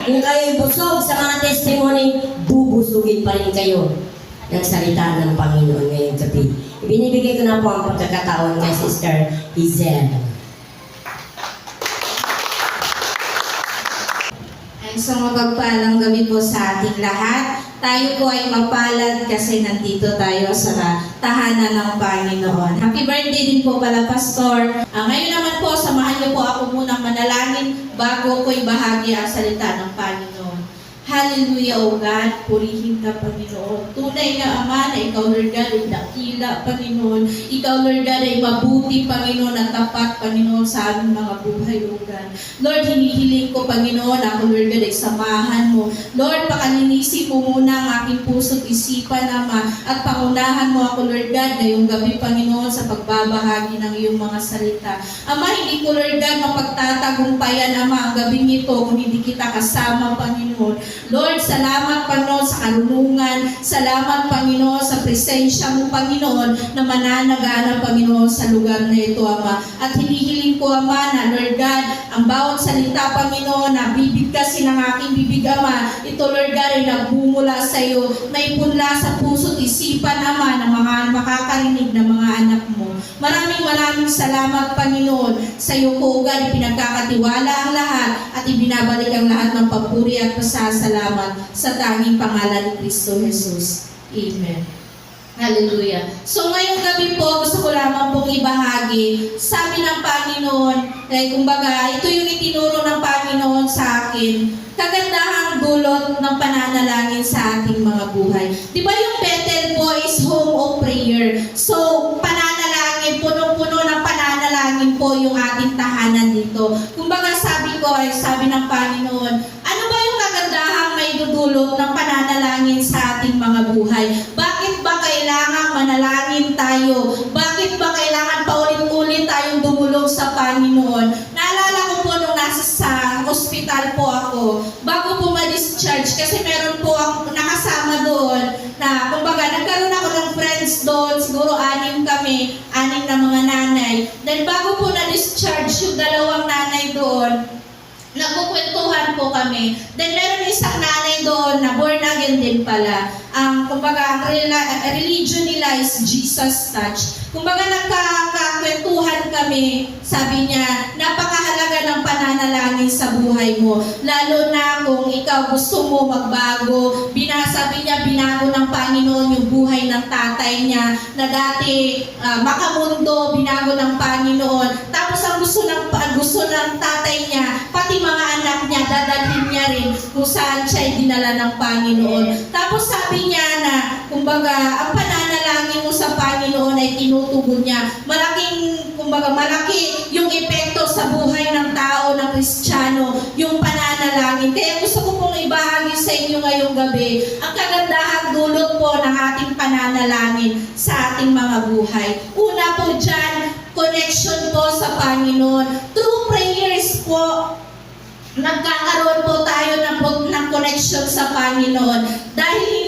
Kung kayo'y busog sa mga testimony, bubusugin pa rin kayo ng salita ng Panginoon ngayong gabi. Ibinibigay ko na po ang pagkakataon kay Sister Izel. Ay, isang mapagpalang gabi po sa ating lahat. Tayo po ay mapalad kasi nandito tayo sa tahanan ng Panginoon. Happy birthday din po pala, Pastor. Ah, ngayon naman po, samahan niyo po ako munang manalangin bago ko ibahagi ang salita ng Panginoon. Hallelujah, O God. Purihin ka, Panginoon. Tunay na Ama na Ikaw, Lord God, ay dakila, Panginoon. Ikaw, Lord God, ay mabuti, Panginoon, at tapat, Panginoon, sa aming mga buhay, O God. Lord, hinihiling ko, Panginoon, ako, Lord God, ay samahan mo. Lord, pakalinisin mo muna ang aking puso't isipan, Ama, at pangunahan mo ako, Lord God, ngayong gabi, Panginoon, sa pagbabahagi ng iyong mga salita. Ama, hindi ko, Lord God, mapagtatagumpayan, Ama, ang gabing ito kung hindi kita kasama, Panginoon. Lord, salamat, Panginoon, sa karunungan. Salamat, Panginoon, sa presensya mo, Panginoon, na mananagana, Panginoon, sa lugar na ito, Ama. At hinihiling ko, Ama, na, Lord God, ang bawat salita, Panginoon, na bibigkasin ng aking bibig, Ama, ito, Lord God, ay nagbumula sa iyo, may punla sa puso't isipan, Ama, ng mga makakarinig ng mga anak mo. Maraming maraming salamat, Panginoon, sa iyo ko, God, pinagkakatiwala ang lahat at ibinabalik ang lahat ng papuri at pasasalamat sa tanging pangalan ni Kristo Jesus. Amen. Hallelujah. So ngayong gabi po, gusto ko lamang pong ibahagi. Sabi ng Panginoon, eh, kumbaga, ito yung itinuro ng Panginoon sa akin. Kagandahang dulot ng pananalangin sa ating mga buhay. Di ba yung Bethel po is home of prayer? So, pananalangin, punong-puno ng pananalangin po yung tahanan dito. Kumbaga sabi ko, ay sabi ng Panginoon, ano ba yung kagandahang may dudulot ng pananalangin sa ating mga buhay? Bakit ba kailangan manalangin tayo? Bakit ba kailangan paulit-ulit tayong dumulog sa Panginoon? Then bago po na-discharge yung dalawang nanay doon, nagkukwentuhan po kami. Then meron isang nanay doon na born again din pala. Ang kumbaga ang religion nila is Jesus touch. Kumbaga nagkakwentuhan kami, sabi niya, napakahalaga ng pananalangin sa buhay mo. Lalo na kung ikaw gusto mo magbago. Binasabi niya, binago ng Panginoon yung buhay ng tatay niya na dati ah, makamundo, binago ng Panginoon. Tapos ang gusto ng gusto ng tatay niya, pati mga anak niya, dadalhin niya rin kung saan siya dinala ng Panginoon. Tapos sabi niya na, kumbaga, ang pananalangin mo sa Panginoon ay tinutugon niya. Malaking, kumbaga, malaki yung epekto sa buhay ng tao, ng Kristiyano, yung pananalangin. Kaya gusto ko pong ibahagi sa inyo ngayong gabi, ang kagandahang dulot po ng ating pananalangin sa ating mga buhay. Una po dyan, connection po sa Panginoon. Through prayers po, nagkakaroon po tayo ng, ng connection sa Panginoon dahil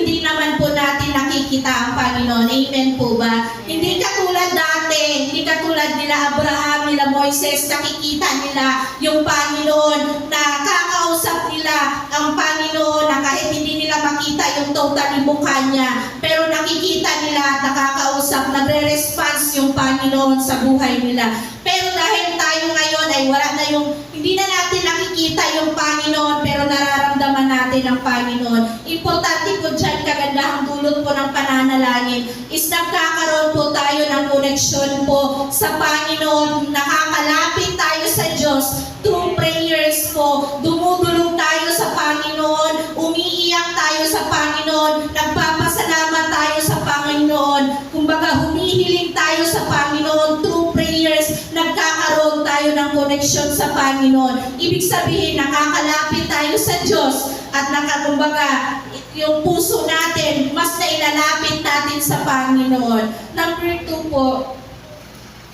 natin nakikita ang Panginoon. Amen po ba? Hindi katulad dati, hindi katulad nila Abraham, nila Moises, nakikita nila yung Panginoon na kakausap nila ang Panginoon na kahit hindi nila makita yung totally mukha niya, pero nakikita nila nakakausap, nagre-response yung Panginoon sa buhay nila. Pero dahil tayo ngayon ay wala na yung, hindi na natin nakikita yung Panginoon, pero nararamdaman natin ang Panginoon. Importante po dyan, kagandahang dulot po ng pananalangin, is nagkakaroon po tayo ng koneksyon po sa Panginoon, nakakalapit tayo sa Diyos connection sa Panginoon. Ibig sabihin, nakakalapit tayo sa Diyos at nakakumbaga, yung puso natin, mas nailalapit natin sa Panginoon. Number two po,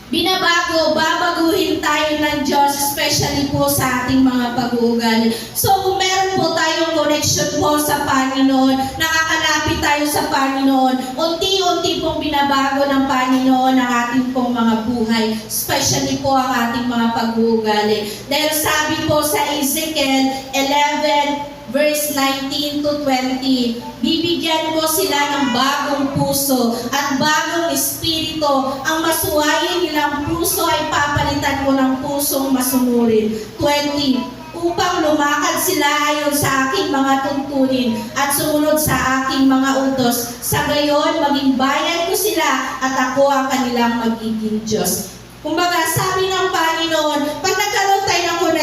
binabago, babaguhin tayo ng Diyos, especially po sa ating mga pag-uugali. So, kung meron po tayong connection po sa Panginoon, nakakalapit tayo sa Panginoon, unti-unti pong binabago ng Panginoon ang ating pong mga buhay, especially po ang ating mga pag-uugali. Dahil sabi po sa Ezekiel 11, verse 19 to 20, bibigyan ko sila ng bagong puso at bagong espiritu. Ang masuwayin nilang puso ay papalitan ko ng pusong masunurin. 20, upang lumakad sila ayon sa aking mga tuntunin at sumunod sa aking mga utos. Sa gayon, maging bayan ko sila at ako ang kanilang magiging Diyos. Kumbaga, sabi ng Panginoon,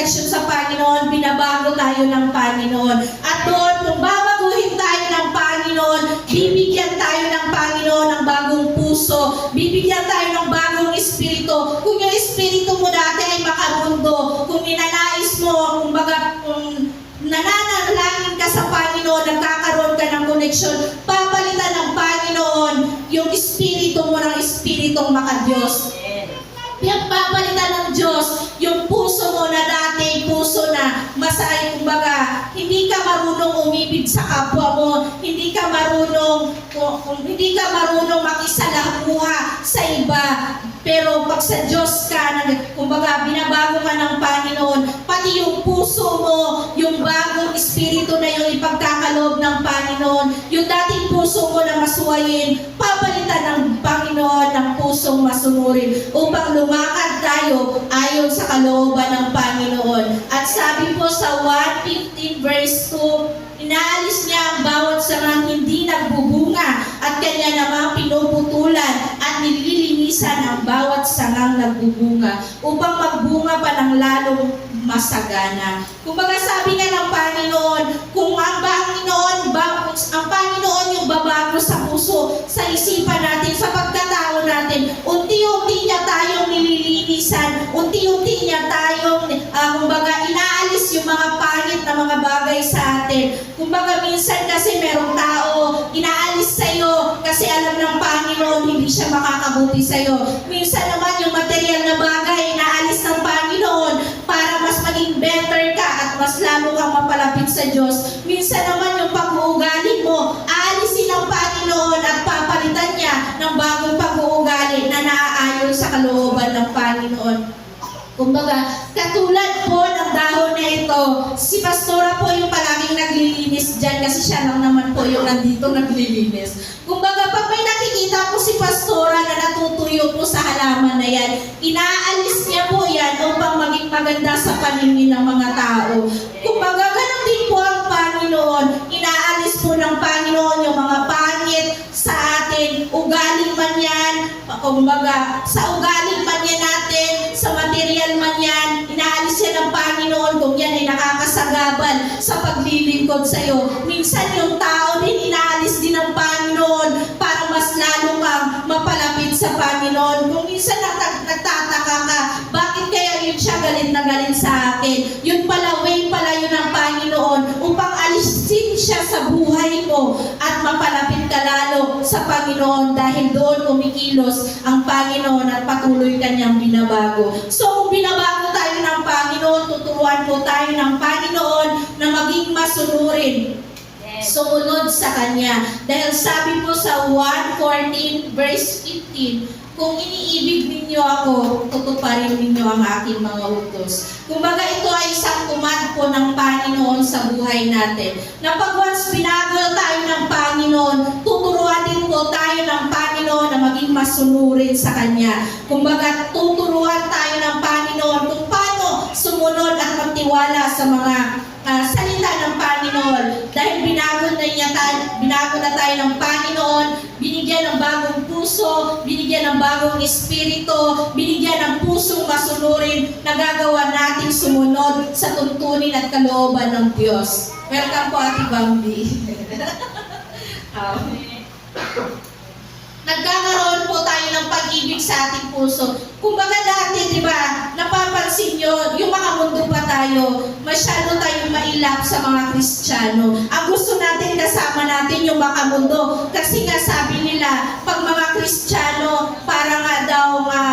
connection sa Panginoon, binabago tayo ng Panginoon. At doon, kung babaguhin tayo ng Panginoon, bibigyan tayo ng Panginoon ng bagong puso, bibigyan tayo ng bagong espiritu. Kung yung espiritu mo dati ay makamundo, kung ninanais mo, kumbaga, kung nananalangin ka sa Panginoon, nagkakaroon ka ng connection, papalitan ng Panginoon yung espiritu mo ng espiritong makadiyos. Yung papalitan ng Diyos, yung puso mo na puso na kumbaga, hindi ka marunong umibig sa kapwa mo, hindi ka marunong, kung, hindi ka marunong makisalamuha sa iba, pero pag sa Diyos ka, kumbaga, binabago ka ng Panginoon, pati yung puso mo, yung bagong espiritu na yung ipagkakaloob ng Panginoon, yung dating puso mo na masuwayin, papalitan ng Panginoon ng pusong masunurin. Upang lumakad tayo ayon sa kalooban ng Panginoon. At sabi po sa 115 verse 2, inaalis niya ang bawat sangang hindi nagbubunga at kanya namang pinuputulan at nililinisan ang bawat sangang nagbubunga upang magbunga pa ng lalong masagana. Kumbaga sabi nga ng Panginoon, kung ang Panginoon, ba, ang Panginoon yung babago sa puso, sa isipan natin, sa pagkatao natin, unti-unti niya tayong nililinisan, unti-unti niya tayong, ah, kumbaga, inaalis yung mga pangit na mga bagay sa atin. Kumbaga, minsan kasi merong tao, inaalis sa'yo kasi alam ng Panginoon, hindi siya makakabuti sa'yo. Minsan naman yung material na bagay, inaalis mas lalo kang mapalapit sa Diyos. Minsan naman yung pag-uugali mo, aalisin ng Panginoon at papalitan niya ng bagong pag-uugali na naaayon sa kalooban ng Panginoon. Kumbaga, katulad po ng dahon na ito, si Pastora po yung palaging naglilinis dyan kasi siya lang naman po yung nandito naglilinis. Kumbaga, pag may nakikita po si Pastora na natutuyo po sa halaman na yan, inaalis niya upang maging maganda sa paningin ng mga tao. Kumbaga, ganun din po ang Panginoon. Inaalis po ng Panginoon yung mga pangit sa atin, ugaling man yan, kumbaga, sa ugaling man yan natin, sa material man yan, inaalis yan ng Panginoon kung yan ay nakakasagabal sa paglilingkod sa iyo. Minsan yung tao din, Panginoon dahil doon kumikilos ang Panginoon at patuloy kanyang binabago. So kung binabago tayo ng Panginoon, tuturuan po tayo ng Panginoon na maging masunurin sumunod sa Kanya. Dahil sabi po sa 1.14 verse 15, kung iniibig ninyo ako, tutuparin ninyo ang aking mga utos. Kumbaga ito ay isang command po ng Panginoon sa buhay natin. Na pag once pinagol tayo ng Panginoon, tuturuan din po tayo ng Panginoon na maging masunurin sa Kanya. Kumbaga tuturuan tayo ng Panginoon kung paano sumunod at magtiwala sa mga ah, salita ng Panginoon dahil binago puso, binigyan ng bagong espiritu, binigyan ng pusong masunurin na gagawa nating sumunod sa tuntunin at kalooban ng Diyos. Welcome po, Ate Bambi. Um, Nagkakaroon po tayo ng pag-ibig sa ating puso. Kumbaga dati, di ba, napapansin nyo, yung mga mundo pa tayo, masyado tayong mailap sa mga Kristiyano. Ang gusto natin kasama natin yung makamundo. Kasi nga sabi nila, pag mga Kristiyano, para nga daw nga,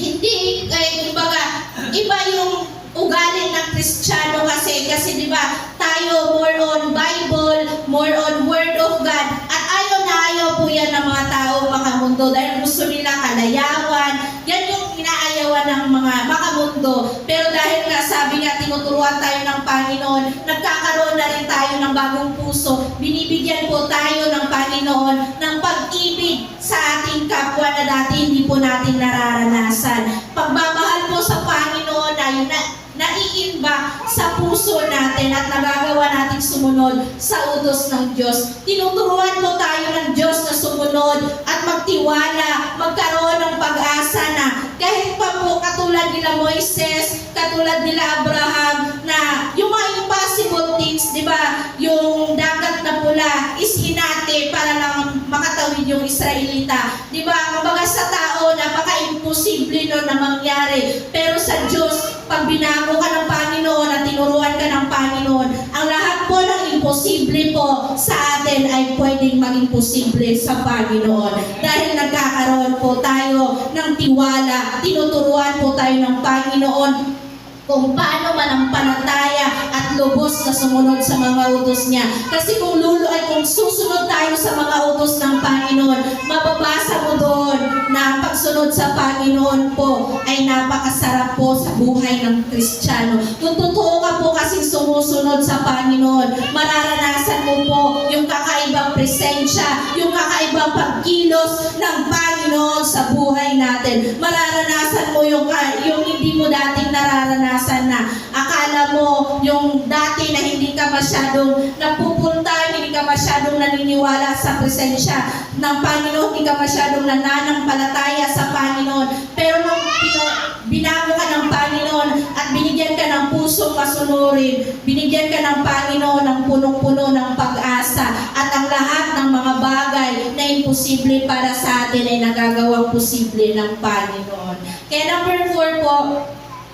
hindi, eh, kumbaga, iba yung ugali ng Kristiyano kasi, kasi di ba, tayo more on Bible, more on Word of God, mundo dahil gusto nila kalayawan. Yan yung inaayawan ng mga makamundo. Pero dahil nga sabi nga tinuturuan tayo ng Panginoon, nagkakaroon na rin tayo ng bagong puso. Binibigyan po tayo ng Panginoon ng pag-ibig sa ating kapwa na dati hindi po natin nararanasan. Pagmamahal po sa Panginoon ay na, naiimbak sa puso natin at nagagawa natin sumunod sa utos ng Diyos. Tinuturuan po tayo ng Diyos na sumunod at magtiwala, magkaroon ng pag-asa na kahit pa po katulad nila Moises, katulad nila Abraham, na yung mga impossible things, di ba, yung dagat na pula is hinati para lang makatawid yung Israelita. Di ba, kumbaga sa tao, napaka-imposible no na mangyari. Pero sa Diyos, pag binago ka ng Panginoon at tinuruan ka ng Panginoon, ang lahat po ng imposible po sa atin ay pwedeng maging posible sa Panginoon. Dahil nagkakaroon po tayo ng tiwala, tinuturuan po tayo ng Panginoon kung paano manampalataya at lubos na sumunod sa mga utos niya. Kasi kung lulo ay kung susunod tayo sa mga utos ng Panginoon, mababasa mo doon na pagsunod sa Panginoon po ay napakasarap po sa buhay ng Kristiyano. Kung totoo ka po kasing sumusunod sa Panginoon, naniniwala sa presensya ng Panginoon, hindi ka masyadong nananampalataya sa Panginoon. Pero nung binago ka ng Panginoon at binigyan ka ng pusong masunurin, binigyan ka ng Panginoon ng punong-puno ng pag-asa at ang lahat ng mga bagay na imposible para sa atin ay nagagawang posible ng Panginoon. Kaya number four po,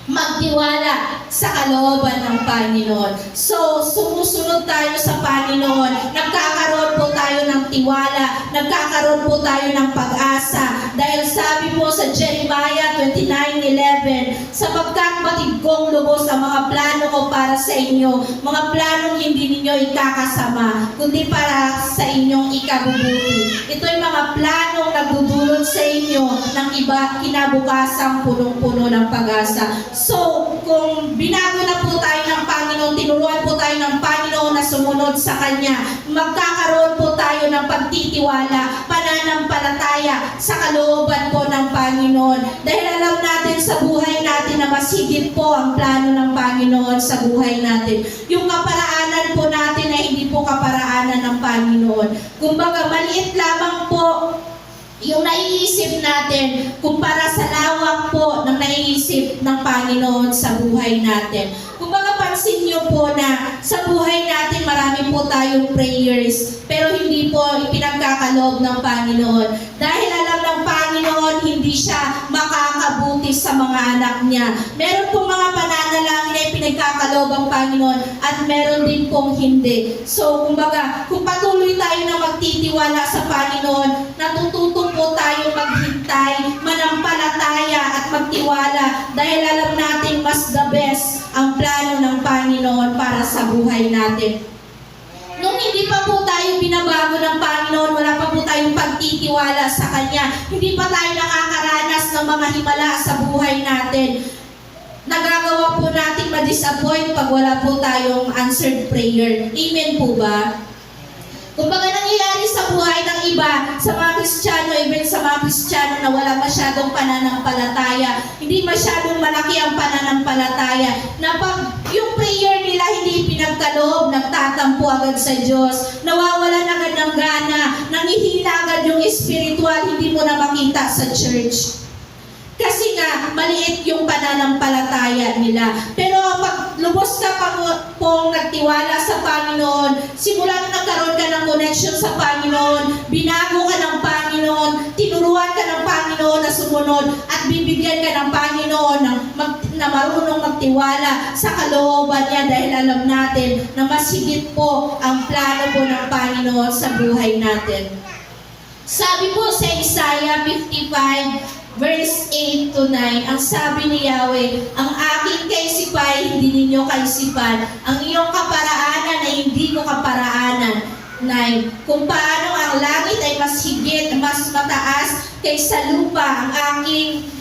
magtiwala sa kalooban ng Panginoon. So, sumusunod tayo sa Panginoon. Nagkakaroon po tayo ng tiwala. Nagkakaroon po tayo ng pag-asa. Dahil sabi po sa Jeremiah 29.11, sapagkat batid kong lubos ang mga plano ko para sa inyo, mga planong hindi ninyo ikakasama, kundi para sa inyong ikabubuti. Ito'y mga planong nagdudulot sa inyo ng iba kinabukasang punong-puno ng pag-asa. So, kung binago na po tayo ng Panginoon, tinuruan po tayo ng Panginoon na sumunod sa Kanya, magkakaroon po tayo ng pagtitiwala, pananampalataya sa kalooban po ng Panginoon. Dahil alam natin sa buhay natin na mas higit po ang plano ng Panginoon sa buhay natin. Yung kaparaanan po natin ay hindi po kaparaanan ng Panginoon. Kumbaga, maliit lamang po yung naiisip natin kumpara sa lawak po ng naiisip ng Panginoon sa buhay natin. Kumbaga pansin niyo po na sa buhay natin marami po tayong prayers pero hindi po ipinagkakaloob ng Panginoon. Dahil alam ng Panginoon hindi siya makakabuti sa mga anak niya. Meron po mga pananalangin na ipinagkakaloob ang Panginoon at meron din pong hindi. So kumbaga kung patuloy tayo na magtitiwala sa Panginoon, natututo po tayo maghintay, magtiwala dahil alam natin mas the best ang plano ng Panginoon para sa buhay natin. Nung hindi pa po tayo binabago ng Panginoon, wala pa po tayong pagtitiwala sa Kanya, hindi pa tayo nakakaranas ng mga himala sa buhay natin, nagagawa po natin ma-disappoint pag wala po tayong answered prayer. Amen po ba? Kumbaga nangyayari buhay ng iba, sa mga Kristiyano, even sa mga Kristiyano na wala masyadong pananampalataya, hindi masyadong malaki ang pananampalataya, na pag yung prayer nila hindi pinagkaloob, nagtatampo agad sa Diyos, nawawalan agad ng gana, nangihina agad yung spiritual, hindi mo na makita sa church. Kasi nga, maliit yung pananampalataya nila. Pero pag lubos ka pa pong nagtiwala sa Panginoon, simula nung nagkaroon ka ng connection sa Panginoon, binago ka ng Panginoon, tinuruan ka ng Panginoon na sumunod, at bibigyan ka ng Panginoon ng mag, na marunong magtiwala sa kalooban niya dahil alam natin na mas higit po ang plano po ng Panginoon sa buhay natin. Sabi po sa Isaiah 55, verse 8 to 9, ang sabi ni Yahweh, ang aking kaisipay, hindi ninyo kaisipan, ang iyong kaparaanan ay hindi ko kaparaanan. 9. Kung paano ang langit ay mas higit, mas mataas kaysa lupa ang aking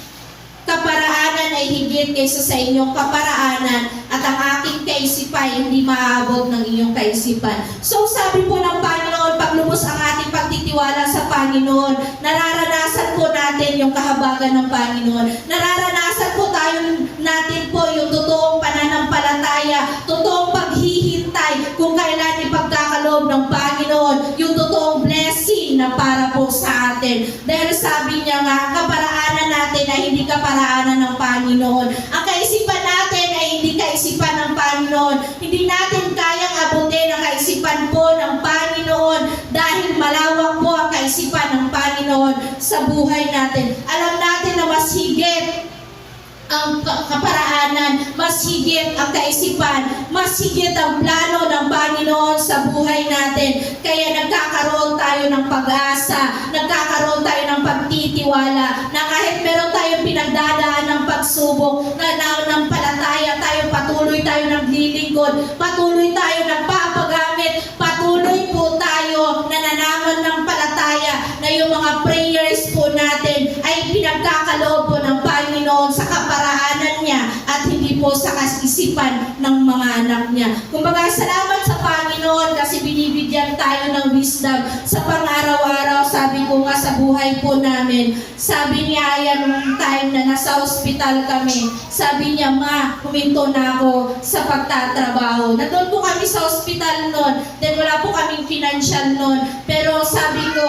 kaparaanan ay higit kaysa sa inyong kaparaanan at ang aking kaisipan hindi maabot ng inyong kaisipan. So sabi po ng Panginoon, paglubos ang ating pagtitiwala sa Panginoon, nararanasan po natin yung kahabagan ng Panginoon. Nararanasan po tayo natin po yung totoong pananampalataya, totoong paghihintay kung kailan ipagkakaloob ng Panginoon, yung totoong blessing na para po sa atin. Dahil sabi niya nga, kaparaanan natin ay hindi kaparaanan ng Panginoon. Ang kaisipan natin ay hindi kaisipan ng Panginoon. Hindi natin kayang abutin ang kaisipan po ng Panginoon dahil malawak po ang kaisipan ng Panginoon sa buhay natin. Alam natin na mas higit ang ka- kaparaanan, mas higit ang kaisipan, mas higit ang plano ng Panginoon sa buhay natin. Kaya nagkakaroon tayo ng pag-asa, nagkakaroon tayo ng pagtitiwala, na kahit meron tayong pinagdadaan ng pagsubok, na ng palataya tayo, patuloy tayo naglilingkod, patuloy tayo nagpapagamit, patuloy po tayo nananaman ng palataya na yung mga prayers po natin ay pinagkakaloob po ng Panginoon sa kaparaanan niya at hindi po sa kasisipan ng mga anak niya. Kumbaga, salamat sa Panginoon kasi binibigyan tayo ng wisdom sa pang-araw-araw. Sabi ko nga sa buhay po namin, sabi ni Aya nung time na nasa hospital kami, sabi niya, Ma, huminto na ako sa pagtatrabaho. Nandun po kami sa hospital noon, then wala po kaming financial noon. Pero sabi ko,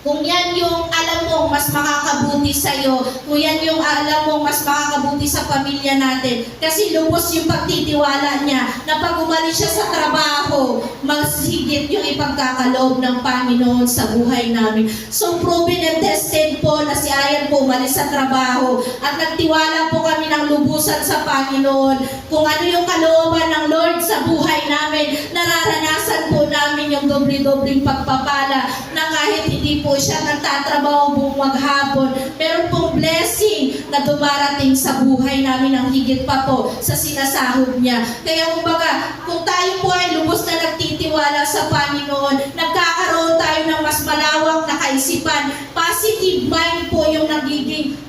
kung yan yung alam mo mas makakabuti sa iyo, kung yan yung alam mo mas makakabuti sa pamilya natin, kasi lubos yung pagtitiwala niya na pag umalis siya sa trabaho, mas higit yung ipagkakaloob ng Panginoon sa buhay namin. So proven and tested po na si Ayan po umalis sa trabaho at nagtiwala po kami ng lubusan sa Panginoon kung ano yung kalooban ng Lord sa buhay namin. Nararanasan po namin yung doble-dobling pagpapala na kahit hindi po siya nagtatrabaho buong maghapon, meron pong blessing na dumarating sa buhay namin ang higit pa po sa sinasahod niya. Kaya kumbaga, kung tayo po ay lubos na nagtitiwala sa Panginoon, nagkakaroon tayo ng mas malawak na kaisipan. Positive mind po yung nagiging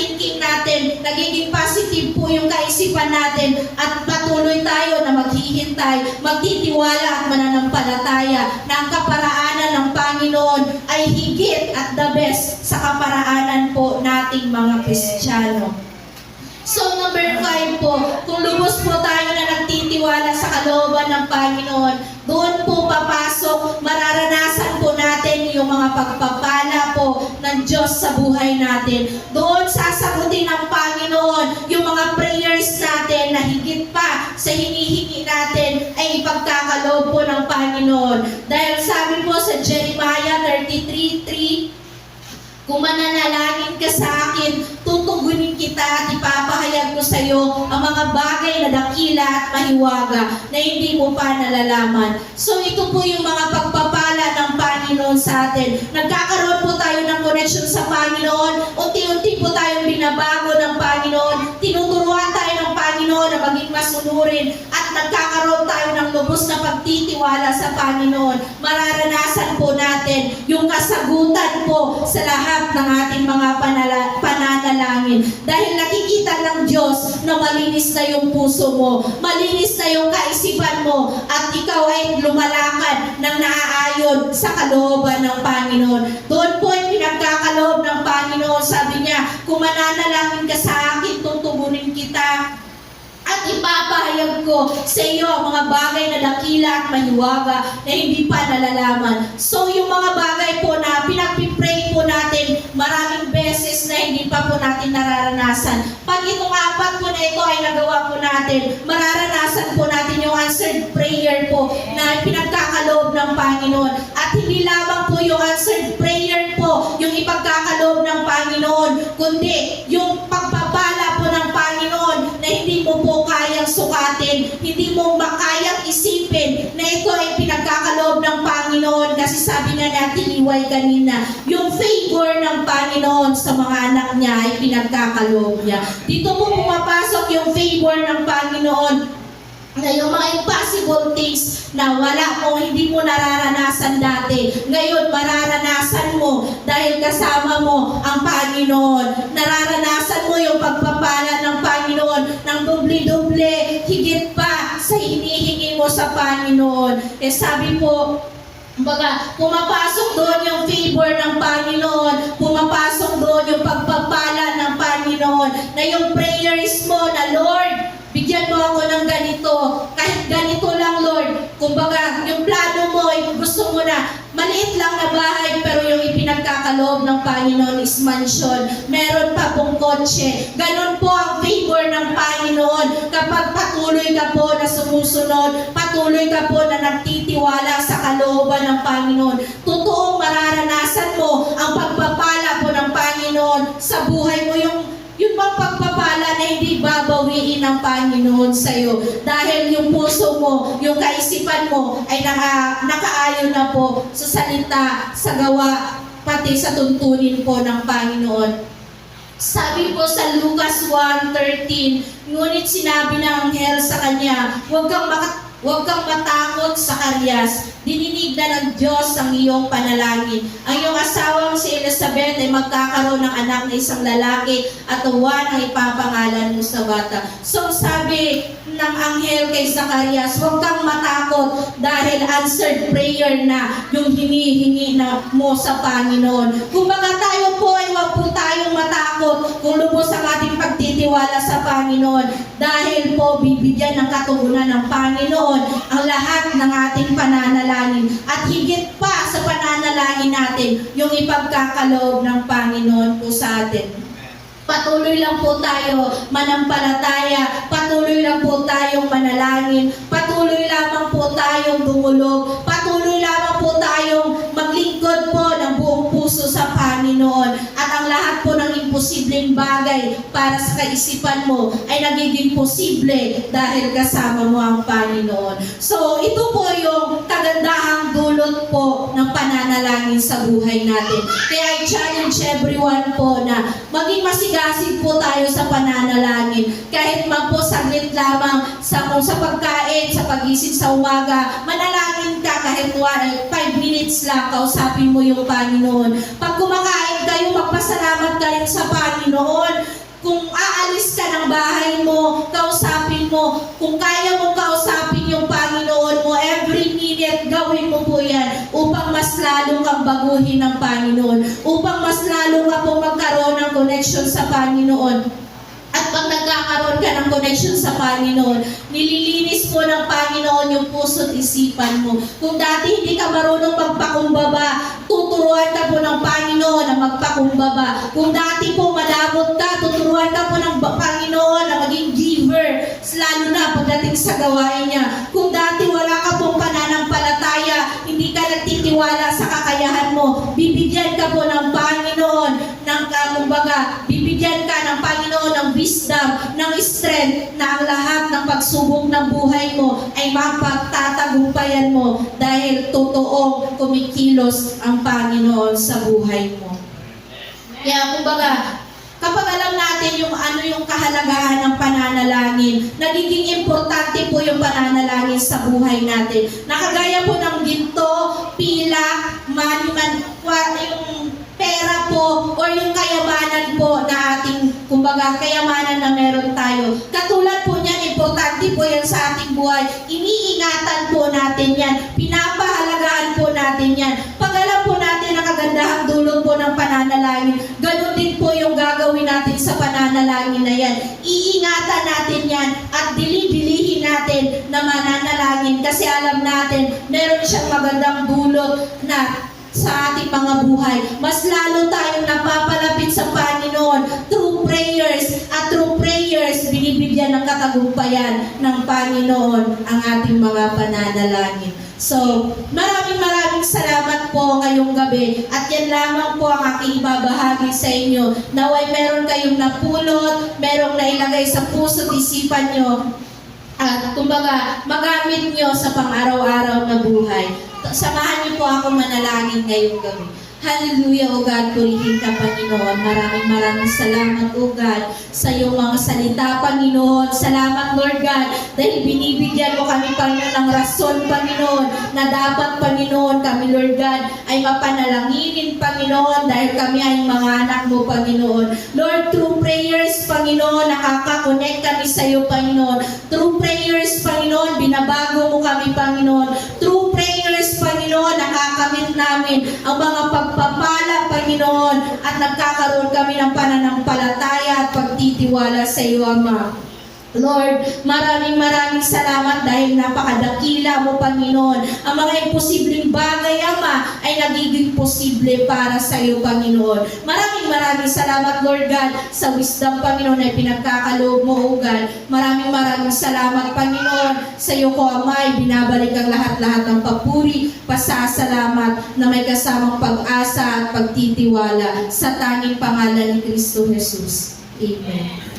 thinking natin, nagiging positive po yung kaisipan natin at patuloy tayo na maghihintay, magtitiwala at mananampalataya na ang kaparaanan ng Panginoon ay higit at the best sa kaparaanan po nating mga Kristiyano. So number five po, kung lubos po tayo na nagtitiwala sa kalooban ng Panginoon, doon po papasok, mararanasan po natin yung mga pagpapala po ng Diyos sa buhay natin. Doon sasagutin ng Panginoon yung mga prayers natin na higit pa sa hinihingi natin ay ipagkakaloob po ng Panginoon. Dahil sabi po sa Jeremiah 33.3, kung mananalangin ka sa akin, kita at ipapahayag ko sa iyo ang mga bagay na dakila at mahiwaga na hindi mo pa nalalaman. So ito po yung mga pagpapala ng Panginoon sa atin. Nagkakaroon po tayo ng connection sa Panginoon. Unti-unti po tayong binabago ng Panginoon. Tinuturuan tayo ng Panginoon na maging masunurin at nagkakaroon tayo ng lubos na pagtitiwala sa Panginoon. Mararanasan po natin yung kasagutan po sa lahat ng ating mga panala- pananalangin. Dahil nakikita ng Diyos na malinis na yung puso mo, malinis na yung kaisipan mo, at ikaw ay lumalakad ng naaayon sa kalooban ng Panginoon. Doon po ay pinagkakaloob ng Panginoon. Sabi niya, kung mananalangin ka sa akin, tutugunin kita at ipapahayag ko sa iyo ang mga bagay na dakila at mahiwaga na hindi pa nalalaman. So yung mga bagay po na pinagpipray po natin maraming beses na hindi pa po natin nararanasan. Pag itong apat po na ito ay nagawa po natin, mararanasan po natin yung answered prayer po na pinagkakaloob ng Panginoon. At hindi lamang po yung answered nga natin iway kanina, yung favor ng Panginoon sa mga anak niya ay pinagkakaloob niya. Dito po pumapasok yung favor ng Panginoon na yung mga impossible things na wala mo, hindi mo nararanasan dati, ngayon mararanasan mo dahil kasama mo ang Panginoon. Nararanasan mo yung pagpapala ng Panginoon ng doble-doble, higit pa sa hinihingi mo sa Panginoon. Eh sabi po, Kumbaga, pumapasok doon yung favor ng Panginoon, pumapasok doon yung pagpapala ng Panginoon, na yung prayers mo na, Lord, bigyan mo ako ng ganito, kahit ganito lang, Lord. Kumbaga, yung plano mo, yung gusto mo na, maliit lang na bahay, pero yung ipinagkakaloob ng Panginoon is mansion. Meron pa pong kotse. Ganon po Panginoon kapag patuloy ka po na sumusunod, patuloy ka po na nagtitiwala sa kalooban ng Panginoon. Totoong mararanasan mo ang pagpapala po ng Panginoon sa buhay mo. Yung yung bang pagpapala na hindi babawiin ng Panginoon sa iyo dahil yung puso mo, yung kaisipan mo ay naka, nakaayon na po sa salita, sa gawa, pati sa tuntunin po ng Panginoon. Sabi po sa Lucas 1.13, ngunit sinabi ng anghel sa kanya, huwag kang, maka- huwag kang matakot sa karyas, dininig na ng Diyos ang iyong panalangin. Ang iyong asawang si Elizabeth ay magkakaroon ng anak na isang lalaki at Juan ang ipapangalan mo sa bata. So sabi ng anghel kay Zacarias, huwag kang matakot dahil answered prayer na yung hinihingi na mo sa Panginoon. Kung mga tayo po ay huwag po tayong matakot kung lubos ang ating pagtitiwala sa Panginoon dahil po bibigyan ng katugunan ng Panginoon ang lahat ng ating pananalangin. At higit pa sa pananalangin natin yung ipagkakaloob ng Panginoon po sa atin. Patuloy lang po tayo manampalataya, patuloy lang po tayong manalangin, patuloy lamang po tayong dumulog, bagay para sa kaisipan mo ay nagiging posible dahil kasama mo ang Panginoon. So ito po yung kagandahang dulot po ng pananalangin sa buhay natin. Kaya I challenge everyone po na maging masigasig po tayo sa pananalangin. Kahit man po saglit lamang sa, kung sa pagkain, sa pagising sa umaga, manalangin ka kahit 5 minutes lang, kausapin mo yung Panginoon. Pag kumakain kayo, magpasalamat kayo sa Panginoon. Kung aalis ka ng bahay mo, kausapin mo. Kung kaya mo kausapin yung Panginoon mo, every minute gawin mo po yan upang mas lalo kang baguhin ng Panginoon. Upang mas lalo ka po magkaroon ng connection sa Panginoon. Pag nagkakaroon ka ng connection sa Panginoon, nililinis po ng Panginoon yung puso't isipan mo. Kung dati hindi ka marunong magpakumbaba, tuturuan ka po ng Panginoon na magpakumbaba. Kung dati po malabot ka, tuturuan ka po ng Panginoon na maging giver, lalo na pagdating sa gawain niya. Kung dati wala ka pong pananampalataya, hindi ka nagtitiwala sa kakayahan mo, bibigyan ka po ng Panginoon ng kumbaga, wisdom, ng strength na ang lahat ng pagsubok ng buhay mo ay mapagtatagumpayan mo dahil totoong kumikilos ang Panginoon sa buhay mo. Kaya kumbaga, kapag alam natin yung ano yung kahalagahan ng pananalangin, nagiging importante po yung pananalangin sa buhay natin. Nakagaya po ng ginto, pila, money man, yung pera po or yung kayamanan po na ating, kumbaga, kayamanan na meron tayo. Katulad po niyan, importante po yan sa ating buhay. Iniingatan po natin yan. Pinapahalagahan po natin yan. Pag alam po natin ang kagandahang dulot po ng pananalangin, ganun din po yung gagawin natin sa pananalangin na yan. Iingatan natin yan at dili-dilihin natin na mananalangin kasi alam natin meron siyang magandang dulot na sa ating mga buhay. Mas lalo tayong napapalapit sa Panginoon binibigyan ng Panginoon ang ating mga pananalangin. So, maraming maraming salamat po ngayong gabi at yan lamang po ang aking ibabahagi sa inyo. Naway meron kayong napulot, merong nailagay sa puso at isipan nyo at kumbaga magamit nyo sa pang-araw-araw na buhay. Samahan niyo po ako manalangin ngayong gabi. Hallelujah, O God, purihin ka, Panginoon. Maraming maraming salamat, O God, sa iyong mga salita, Panginoon. Salamat, Lord God, dahil binibigyan mo kami, Panginoon, ng rason, Panginoon, na dapat, Panginoon, kami, Lord God, ay mapanalanginin, Panginoon, dahil kami ay mga anak mo, Panginoon. Lord, through prayers, Panginoon, nakaka-connect kami sa iyo, Panginoon. Through prayers, at nagkakaroon kami ng pananampalataya at pagtitiwala sa iyo, Ama. Lord, maraming maraming salamat dahil napakadakila mo, Panginoon. Ang mga imposibleng bagay, Ama, ay nagiging posible para sa iyo, Panginoon. Maraming maraming salamat, Lord God, sa wisdom, Panginoon, na pinagkakaloob mo, O God. Maraming maraming salamat, Panginoon. Sa iyo ko, Ama, ay binabalik ang lahat-lahat ng papuri, pasasalamat na may kasamang pag-asa at pagtitiwala sa tanging pangalan ni Kristo Jesus. Amen.